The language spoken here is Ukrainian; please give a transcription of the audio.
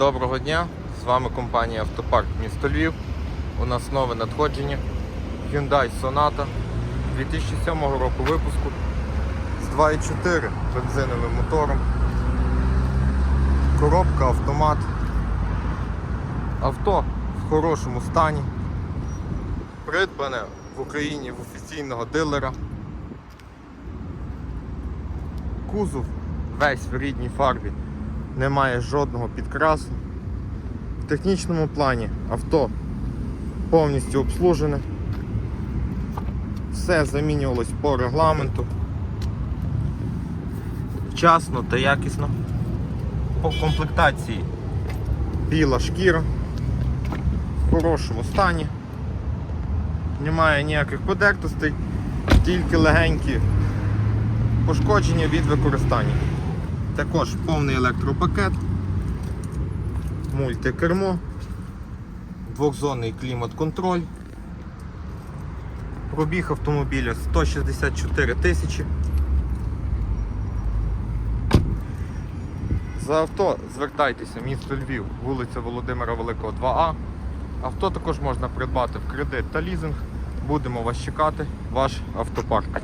Доброго дня! З вами компанія Автопарк місто Львів. У нас нове надходження Hyundai Sonata 2007 року випуску з 2.4 бензиновим мотором. Коробка, автомат. Авто в хорошому стані. Придбане в Україні в офіційного дилера. Кузов весь в рідній фарбі, немає жодного підкрасу. В технічному плані авто повністю обслужене. Все замінювалось по регламенту. Вчасно та якісно. По комплектації біла шкіра в хорошому стані. Немає ніяких подертостей, тільки легенькі пошкодження від використання. Також повний електропакет, мультикермо, двохзонний клімат-контроль. Пробіг автомобіля 164 тисячі. За авто звертайтеся, місто Львів, вулиця Володимира Великого 2А. Авто також можна придбати в кредит та лізинг. Будемо вас чекати, ваш автопарк.